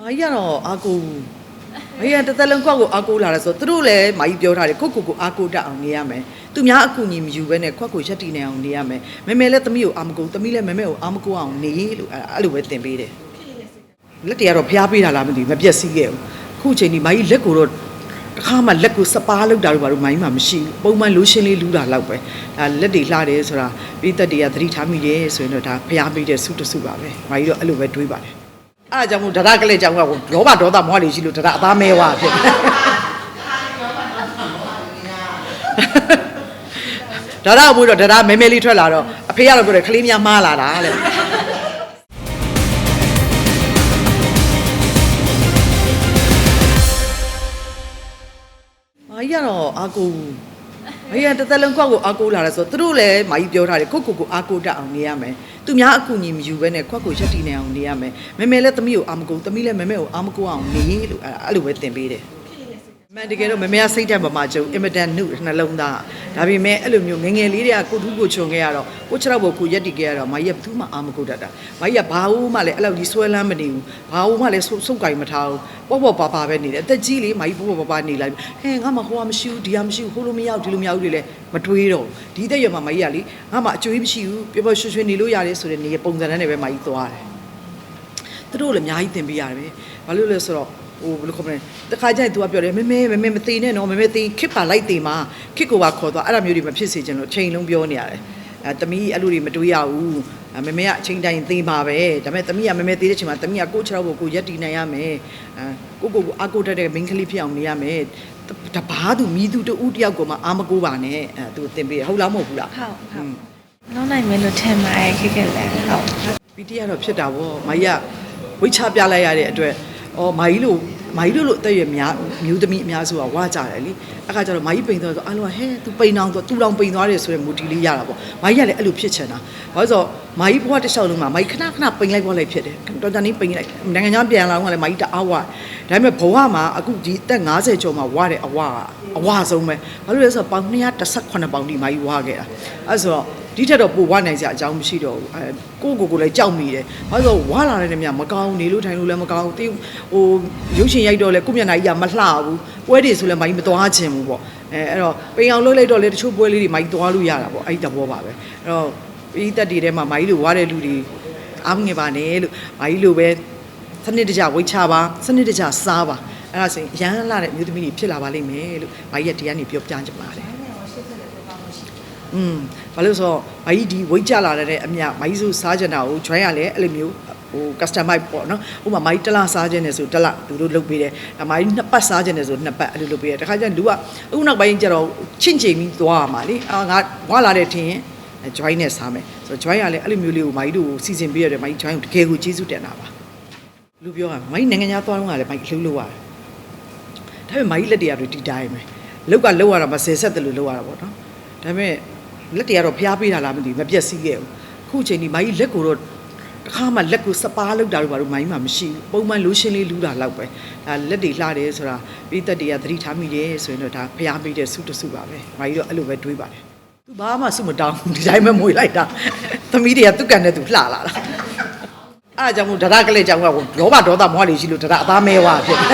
မာကြီးကတော့အာကိုမကြီးကတစ်သက်လုံးကိုယ့်ကိုအာကိုလာတယ်ဆိုတော့သူတို့လည်းမာကြီးပြောထားတယ်ကိုယ့်ကိုယ်ကိုအာကိုတက်အောင်နေရမယ်သူများအကူအညီမယူဘဲနဲ့ကိုယ့်ကိုယ်ရက်တည်နေအောင်နေရမယ်မမေလည်းသမီးကိုအာမကိုသမီးလည်းမမေကိုအာမကိုအောင်နေလို့အဲ့အဲ့လိုပဲသင်ပေးတယ်လက်တရတော့ဖျားပေးတာလားမသိဘူးမပြက်စီးခဲ့ဘူးအခုချိန်ဒီမာကြီးလက်ကိုတော့တစ်ခါမှလက်ကိုစပါးလောက်တာတော့ဘာလို့မိုင်းမှမရှိဘူးပုံမှန်လိုရှင်းလေးလူတာလောက်ပဲဒါလက်တွေလှတယ်ဆိုတာပြည်သက်တွေကသတိထားမိတယ်ဆိုရင်တော့ဒါဖျားပေးတဲ့ဆုတဆုပါပဲမာကြီးတော့အဲ့လိုပဲတွေးပါတယ် အဲ့ဒါကြောင့်မို့ဒရကလေးကြောင့်ကလောဘဒေါသမောဟတွေရှိလို့ဒရအသားမဲဝါဖြစ်တယ်ဒရမို့တော့ဒရမဲမဲလေးထွက်လာတော့အဖေကတော့ပြောတယ်ခလေးများမားလာတာတဲ့မာကြီးကတော့အာကို မကြီးကတစ်သက်လုံးကိုယ့်ကိုအာကိုလာတယ်ဆိုတော့သူတို့လည်းမာကြီးပြောထားတယ်ကိုယ့်ကိုယ်ကိုအာကိုတက်အောင်နေရမယ်သူများအကူအညီမယူဘဲနဲ့ကိုယ့်ကိုယ်ရက်တည်နေအောင်နေရမယ်မမေလည်းသမီးကိုအာမကိုသမီးလည်းမမေကိုအာမကိုအောင်နေလို့အဲ့အဲ့လိုပဲသင်ပေးတယ်အ မှန်တကယ်တော့မမေကစိတ်ဓာတ်ပမာကျုံအင်မတန်နှုတ်နှလုံးသားဒါပေမဲ့အဲ့လိုမျိုးငယ်ငယ်လေးတွေကကိုထူးကိုချုံခဲ့ရတော့ကိုခြေတော့ဘကိုရက်တည်ခဲ့ရတော့မာကြီးကဘူးမှအာမကိုတတ်တာမာကြီးကဘာလို့မှလည်းအဲ့လိုကြီးဆွဲလန်းမနေဘူးဘာလို့မှလည်းဆုပ်ဆုပ်ကင်မထားဘူးပေါ့ပေါ့ပါပါပဲနေတယ်အသက်ကြီးလေမာကြီးပေါ့ပေါ့ပါပါနေလိုက်ဟဲငါမှဟိုကမရှိဘူးဒီကမရှိဘူးဟိုလိုမရောက်ဒီလိုမရောက်တွေလည်းမတွေးတော့ဒီတဲ့ရမှာမာကြီးကလေငါမှအကျွေးမရှိဘူးပျော်ပျော်ရွှင်ရွှင်နေလို့ရတယ်ဆိုတဲ့နေပုံစံနဲ့ပဲမာကြီးသွားတယ်သူတို့လည်းအများကြီးသင်ပေးရတယ်ပဲဘာလို့လဲဆိုတော့ ဟိုဘယ်လိုခေါ်မလဲတခါကျရင် तू ကပြောတယ်မမေမမေမသေးနဲ့နော်မမေသေးခစ်ပါလိုက်သေးမှာခစ်ကိုပါခေါ်သွားအဲ့ဒါမျိုးတွေမဖြစ်စေချင်လို့ချိန်လုံးပြောနေရတယ်အဲတမီးအဲ့လိုတွေမတွေးရဘူးအဲမမေကအချိန်တိုင်းသေးပါပဲဒါပေမဲ့တမီးကမမေသေးတဲ့အချိန်မှာတမီးကကိုယ့်ခြေထောက်ကိုကိုယ်ရက်တည်နိုင်ရမယ်အဲကိုယ့်ကိုယ်ကိုအာကိုတက်တဲ့မိန်းကလေးဖြစ်အောင်နေရမယ်တဘာသူမိသူတူတယောက်ကိုမှအာမကိုပါနဲ့အဲသူသင်ပေးတယ်ဟုတ်လားမဟုတ်ဘူးလားဟုတ်ဟုတ်လုံးနိုင်မယ်လို့ထင်ပါတယ်ခေတ်ကလည်းဟုတ်ပီတီကတော့ဖြစ်တာဗောမာကြီးကဝိတ်ချပြလိုက်ရတဲ့အတွက် အော်မာကြီးလို့မာကြီးတို့လို့အသက်အရွယ်များမျိုးသမီးအများစုကဝါကြတယ်လီအခါကျတော့မာကြီးပိန်သွားဆိုအလုံးကဟဲသူပိန်အောင်ဆိုသူတောင်ပိန်သွားတယ်ဆိုတဲ့မူတီလေးရတာဗောမာကြီးကလည်းအဲ့လိုဖြစ်ချင်တာဘာလို့ဆိုတော့မာကြီးဘဝတစ်လျှောက်လုံးမှာမာကြီးခဏခဏပိန်လိုက်ပေါ်လိုက်ဖြစ်တယ်တော်တော်နေပိန်လိုက်နိုင်ငံခြားပြန်လာတော့ကလည်းမာကြီးတအားဝ ဒါပေမဲ့ဘဝမှာအခုဒီအသက်50ကျော်မှာဝတဲ့အဝကအဝဆုံးပဲဘာလို့လဲဆိုတော့ပေါင်218ပေါင်ဒီမာကြီးဝခဲ့တာအဲ့ဆိုတော့ဒီထက်တော့ပိုဝနိုင်စရာအကြောင်းမရှိတော့ဘူးအဲကိုယ့်ကိုယ်ကိုလည်းကြောက်မိတယ်ဘာလို့လဲဆိုတော့ဝါလာတဲ့နေမြမကောင်းနေလို့ထိုင်လို့လည်းမကောင်းတေးဟိုရုပ်ရှင်ရိုက်တော့လဲကိုယ့်မျက်နှာကြီးကမလှဘူးပွဲတွေဆိုလည်းမိုင်းမသွားခြင်းဘူးပေါ့အဲအဲ့တော့ပိန်အောင်လုပ်လိုက်တော့လေတချို့ပွဲလေးတွေမိုင်းသွားလို့ရတာပေါ့အဲ့ဒီတဘောပါပဲအဲ့တော့ပြီးသက်တွေထဲမှာမိုင်းလို့ဝါတဲ့လူတွေအားမငယ်ပါနဲ့လို့မိုင်းလို့ပဲ စနစ်တကျဝိတ်ချပါစနစ်တကျစားပါအဲ့ဒါဆိုရင်ရမ်းလာတဲ့အမျိုးသမီးတွေဖြစ်လာပါလိမ့်မယ်လို့မိုင်းရက်တရားနေပြောပြချင်ပါတယ်อืมဘာလို့ဆိုတော့ဘာကြီးဒီဝိတ်ကြလာတဲ့အမြဘာကြီးဆိုစားကြတာကို join ရလဲအဲ့လိုမျိုးဟို customize ပေါ့နော်ဥပမာမိုင်းတစ်လစားခြင်းနဲ့ဆိုတစ်လသူတို့လုပ်ပေးတယ်အမိုင်းနှစ်ပတ်စားခြင်းနဲ့ဆိုနှစ်ပတ်အဲ့လိုလုပ်ပေးတယ်တခါကျရင်လူကအခုနောက်ပိုင်းကျတော့ချင့်ချိန်ပြီးသွားရမှာလေအာငါဝါလာတဲ့ထင်ရင် join နဲ့စားမယ်ဆိုတော့ join ရလဲအဲ့လိုမျိုးလေးကိုမိုင်းတို့စီစဉ်ပေးရတယ်မိုင်း join ကိုတကယ်ကိုကျေးဇူးတင်တာပါ လူပြောရမယ်မိုင်းနိုင်ငံခြားသွားတော့ကလည်းမိုင်းလှုပ်လို့ရတယ်ဒါပေမဲ့မိုင်းလက်တရားတွေဒီတိုင်းပဲလောက်ကလောက်ရတာမဆယ်ဆက်တယ်လို့လောက်ရတာပေါ့နော်ဒါပေမဲ့လက်တွေကတော့ဖျားပေးတာလားမသိဘူးမပြက်စီးခဲ့ဘူးအခုချိန်ဒီမိုင်းလက်ကိုတော့တစ်ခါမှလက်ကိုစပါးလောက်တာတော့ဘာလို့မိုင်းမှမရှိဘူးပုံမှန်လိုရှင်းလေးလူတာလောက်ပဲဒါလက်တွေလှတယ်ဆိုတာပြည်သက်တွေကသတိထားမိတယ်ဆိုရင်တော့ဒါဖျားပေးတဲ့ဆုတဆုပါပဲမိုင်းတော့အဲ့လိုပဲတွေးပါတယ်သူဘာမှဆုမတောင်းဘူးဒီတိုင်းပဲမွေလိုက်တာသမီးတွေကသူ့ကန်နဲ့သူလှလာတာ အဲ့ဒါကြောင့်မို့ဒရကလေးကြောင့်ကလောဘဒေါသမောဟတွေရှိလို့ဒရအသားမဲဝါဖြစ်တယ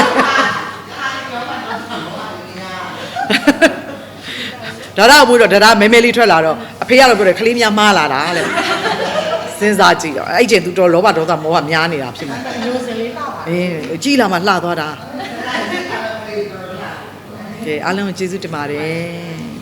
်ဒါရမို့တော့ဒါရမဲမဲလေးထွက်လာတော့အဖေကတော့ပြောတယ်ခလေးများမားလာတာတဲ့စဉ်းစားကြည့်တော့အဲ့ကျင်သူတော်လောဘဒေါသမောဟများနေတာဖြစ်မှာမျိုးစင်လေးလှပါအေးကြည်လာမှလှသွားတာကဲအားလုံးကျေးဇူးတင်ပါတယ်